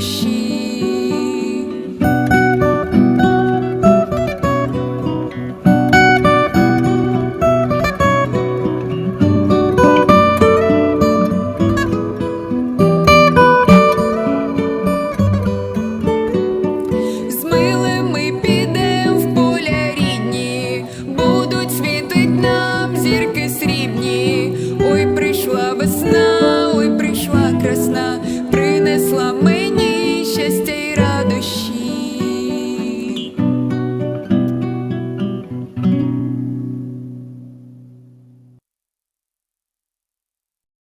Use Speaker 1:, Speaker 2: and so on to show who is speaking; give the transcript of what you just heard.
Speaker 1: й радощі.